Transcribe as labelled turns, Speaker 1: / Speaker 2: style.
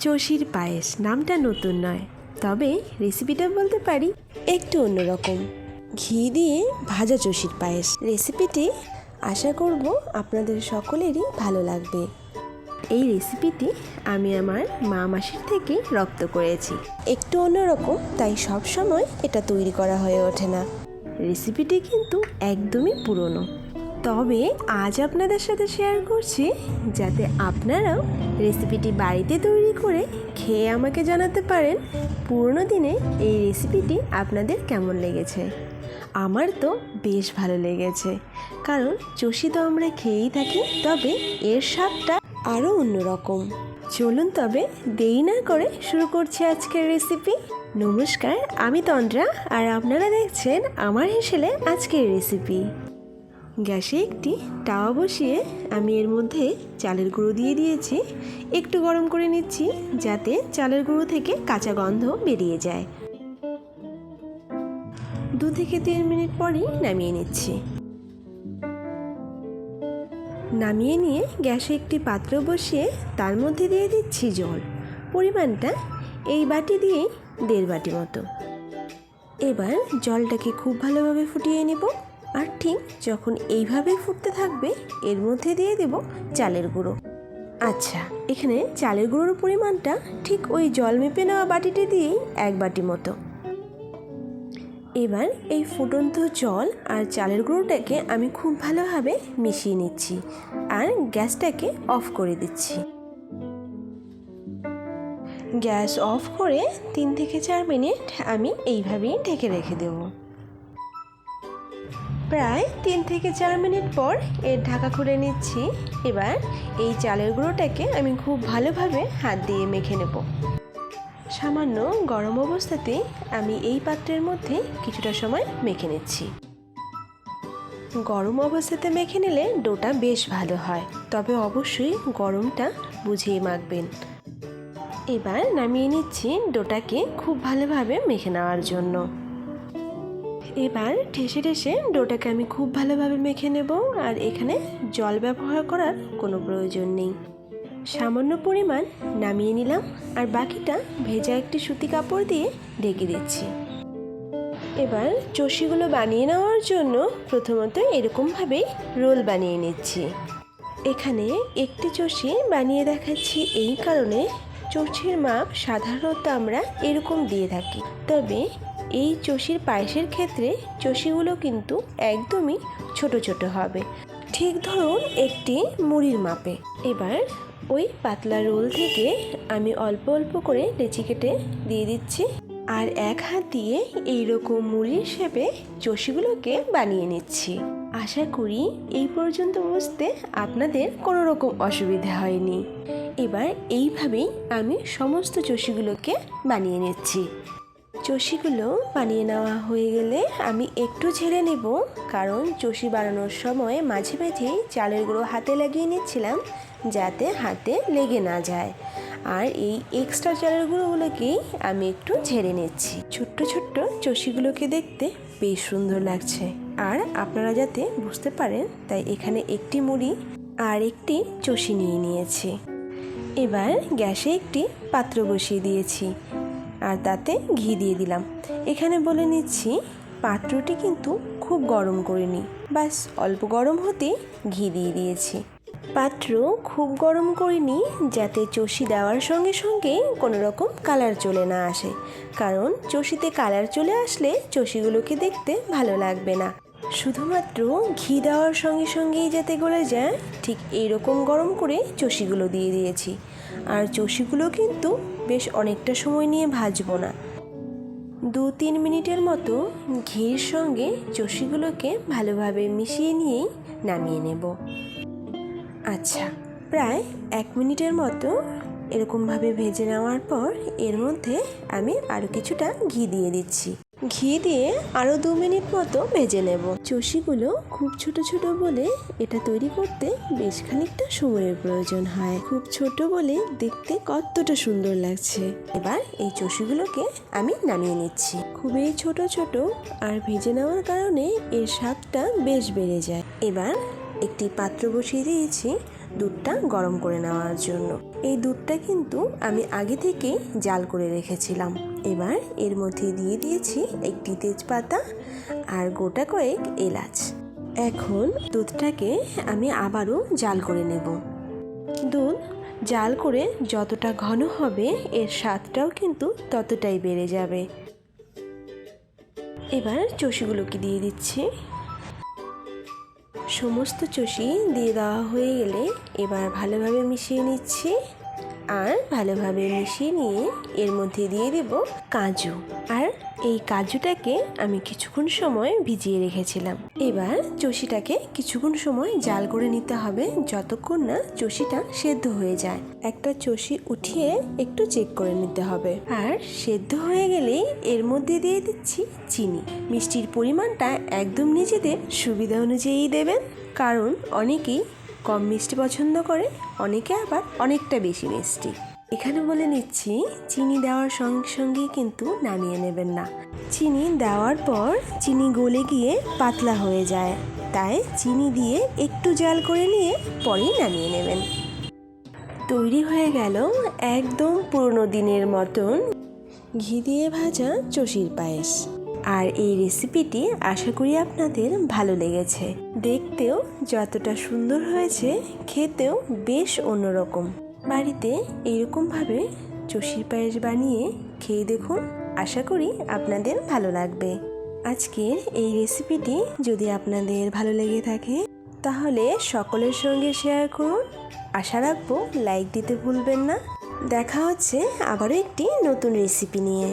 Speaker 1: চষির পায়েস নামটা নতুন নয়, তবে রেসিপিটা বলতে পারি। একটু অন্যরকম। ঘি দিয়ে ভাজা চষির পায়েস। রেসিপিটি আশা করব আপনাদের সকলেরই ভালো লাগবে। এই রেসিপিটি আমি আমার মা মাসির থেকে রপ্ত করেছি। একটু অন্যরকম, তাই সব সময় এটা তৈরি করা হয়ে ওঠে না। রেসিপিটি কিন্তু একদমই পুরনো। তবে আজ আপনাদের সাথে শেয়ার করছি যাতে আপনারাও রেসিপিটি বাড়িতে তৈরি করে খেয়ে আমাকে জানাতে পারেন পুরনো দিনে এই রেসিপিটি আপনাদের কেমন লেগেছে। আমার তো বেশ ভালো লেগেছে। কারণ চষি তো আমরা খেয়েই থাকি, তবে এর স্বাদটা আরও অন্যরকম। চলুন তবে দেরি না করে শুরু করছি আজকের রেসিপি নমস্কার, আমি তন্দ্রা, আর আপনারা দেখছেন আমার হেসেলে আজকের রেসিপি গ্যাসে একটি তাওয়া বসিয়ে আমি এর মধ্যে চালের গুঁড়ো দিয়ে দিয়েছি। একটু গরম করে নিচ্ছি যাতে চালের গুঁড়ো থেকে কাঁচা গন্ধ বেরিয়ে যায়। দু থেকে তিন মিনিট পরই নামিয়ে নিচ্ছি। নামিয়ে নিয়ে গ্যাসে একটি পাত্র বসিয়ে তার মধ্যে দিয়ে দিচ্ছি জল। পরিমাণটা এই বাটি দিয়েই দেড় বাটি মতো। এবার জলটাকে খুব ভালোভাবে ফুটিয়ে নেব। আর ঠিক যখন এইভাবে ফুটতে থাকবে, এর মধ্যে দিয়ে দেব চালের গুঁড়ো। আচ্ছা এখানে চালের গুঁড়োর পরিমাণটা ঠিক ওই জল মেপে নেওয়া বাটিটি দিয়েই এক বাটি মতো। এবার এই ফুটন্ত জল আর চালের গুঁড়োটাকে আমি খুব ভালোভাবে মিশিয়ে নিচ্ছি আর গ্যাসটাকে অফ করে দিচ্ছি। গ্যাস অফ করে তিন থেকে চার মিনিট আমি এইভাবেই ঢেকে রেখে দেব। প্রায় তিন থেকে চার মিনিট পর এর ঢাকা খুলে নিচ্ছি। এবার এই চালের গুঁড়োটাকে আমি খুব ভালোভাবে হাত দিয়ে মেখে নেব। সামান্য গরম অবস্থাতেই আমি এই পাত্রের মধ্যে কিছুটা সময় মেখে নিচ্ছি। গরম অবস্থাতে মেখে নিলে ডোটা বেশ ভালো হয়, তবে অবশ্যই গরমটা বুঝিয়ে মাখবেন। এবার নামিয়ে নিচ্ছি ডোটাকে খুব ভালোভাবে মেখে নেওয়ার জন্য। এবার ঠেসে ঠেসে ডোটাকে আমি খুব ভালোভাবে মেখে নেব, আর এখানে জল ব্যবহার করার কোনো প্রয়োজন নেই। সামান্য পরিমাণ নামিয়ে নিলাম, আর বাকিটা ভেজা একটি সুতি কাপড় দিয়ে ঢেকে দিচ্ছি। এবার চষিগুলো বানিয়ে নেওয়ার জন্য প্রথমত এরকমভাবেই রোল বানিয়ে নিচ্ছি। এখানে একটি চষি বানিয়ে দেখাচ্ছি, এই কারণে চষির মাপ সাধারণত আমরা এরকম দিয়ে থাকি। তবে এই চষির পায়েসের ক্ষেত্রে চষিগুলো কিন্তু একদমই ছোট ছোট হবে। ঠিক ধরুন একটি মুড়ির মাপে। এবার ওই পাতলা রোল থেকে আমি অল্প অল্প করে লেচি কেটে দিয়ে দিচ্ছি আর এক হাত দিয়ে এইরকম মুড়ির শেপে চষিগুলোকে বানিয়ে নিচ্ছি। আশা করি এই পর্যন্ত বুঝতে আপনাদের কোনো রকম অসুবিধা হয়নি। এবার এইভাবেই আমি সমস্ত চষিগুলোকে বানিয়ে নিচ্ছি। চষিগুলো বানিয়ে নেওয়া হয়ে গেলে আমি একটু ঝেড়ে নেব, কারণ চষি বানানোর সময় মাঝে মাঝে চালের গুঁড়ো হাতে লাগিয়ে নিচ্ছিলাম যাতে হাতে লেগে না যায়। আর এই এক্সট্রা চালের গুঁড়োগুলোকেই আমি একটু ঝেড়ে নিচ্ছি। ছোট্ট ছোট্ট চষিগুলোকে দেখতে বেশ সুন্দর লাগছে। আর আপনারা যাতে বুঝতে পারেন, তাই এখানে একটি মুড়ি আর একটি চষি নিয়ে নিয়েছি। এবার গ্যাসে একটি পাত্র বসিয়ে দিয়েছি। আর তাতে ঘি দিয়ে দিলাম। এখানে বলে নিচ্ছি, পাত্রটি কিন্তু খুব গরম করিনি বাস অল্প গরম হতে ঘি দিয়ে দিয়েছি। পাত্র খুব গরম করিনি যাতে চষি দেওয়ার সঙ্গে সঙ্গে কোনো রকম কালার চলে না আসে। কারণ চষিতে কালার চলে আসলে চষিগুলোকে দেখতে ভালো লাগবে না। শুধুমাত্র ঘি দেওয়ার সঙ্গে সঙ্গেই যাতে গলে যায়, ঠিক এইরকম গরম করে চষিগুলো দিয়ে দিয়েছি। আর চষিগুলো কিন্তু বেশ অনেকটা সময় নিয়ে ভাজব না। দু তিন মিনিটের মতো ঘির সঙ্গে চষিগুলোকে ভালোভাবে মিশিয়ে নিয়েই নামিয়ে নেব। আচ্ছা প্রায় এক মিনিটের মতো এরকমভাবে ভেজে নেওয়ার পর এর মধ্যে আমি আরও কিছুটা ঘি দিয়ে দিচ্ছি। ঘি দিয়ে আরও দু মিনিট মতো ভেজে নেব। চষিগুলো খুব ছোট ছোট বলে এটা তৈরি করতে বেশ খানিকটা সময়ের প্রয়োজন হয়। খুব ছোট বলে দেখতে কতটা সুন্দর লাগছে। এবার এই চষিগুলোকে আমি নামিয়ে নিচ্ছি। খুবই ছোট ছোট আর ভেজে নেওয়ার কারণে এর স্বাদটা বেশ বেড়ে যায়। এবার একটি পাত্র বসিয়ে দিয়েছি দুধটা গরম করে নেওয়ার জন্য। এই দুধটা কিন্তু আমি আগে থেকেই জাল করে রেখেছিলাম। এবার এর মধ্যে দিয়ে দিয়েছি একটি তেজপাতা আর গোটা কয়েক এলাচ। এখন দুধটাকে আমি আবারও জাল করে নেব। দুধ জাল করে যতটা ঘন হবে এর স্বাদটাও কিন্তু ততটাই বেড়ে যাবে। এবার চষিগুলোকে দিয়ে দিচ্ছি। সমস্ত চষি দিয়ে দেওয়া হয়ে গেলে এবার ভালোভাবে মিশিয়ে নিচ্ছি। আর ভালোভাবে মিশিয়ে নিয়ে এর মধ্যে দিয়ে দেব কাজু। আর এই কাজুটাকে আমি কিছুক্ষণ সময় ভিজিয়ে রেখেছিলাম। এবার চষিটাকে কিছুক্ষণ সময় জাল করে নিতে হবে যতক্ষণ না চষিটা সেদ্ধ হয়ে যায়। একটা চষি উঠিয়ে একটু চেক করে নিতে হবে। আর সেদ্ধ হয়ে গেলেই এর মধ্যে দিয়ে দিচ্ছি চিনি। মিষ্টির পরিমাণটা একদম নিজেদের সুবিধা অনুযায়ী দেবেন। কারণ অনেকেই কম মিষ্টি পছন্দ করে, অনেকে আবার অনেকটা বেশি মিষ্টি। এখানে বলে নিচ্ছি, চিনি দেওয়ার সঙ্গে সঙ্গে কিন্তু নামিয়ে নেবেন না। চিনি দেওয়ার পর চিনি গলে গিয়ে পাতলা হয়ে যায়। তাই চিনি দিয়ে একটু জাল করে নিয়ে পরেই নামিয়ে নেবেন। তৈরি হয়ে গেল একদম পুরনো দিনের মতন ঘি দিয়ে ভাজা চষির পায়েস। আর এই রেসিপিটি আশা করি আপনাদের ভালো লেগেছে। দেখতেও যতটা সুন্দর হয়েছে, খেতেও বেশ অন্যরকম। বাড়িতে এইরকমভাবে চষির পায়েস বানিয়ে খেয়ে দেখুন, আশা করি আপনাদের ভালো লাগবে। আজকের এই রেসিপিটি যদি আপনাদের ভালো লেগে থাকে, তাহলে সকলের সঙ্গে শেয়ার করুন। আশা রাখব লাইক দিতে ভুলবেন না। দেখা হচ্ছে আবারও একটি নতুন রেসিপি নিয়ে।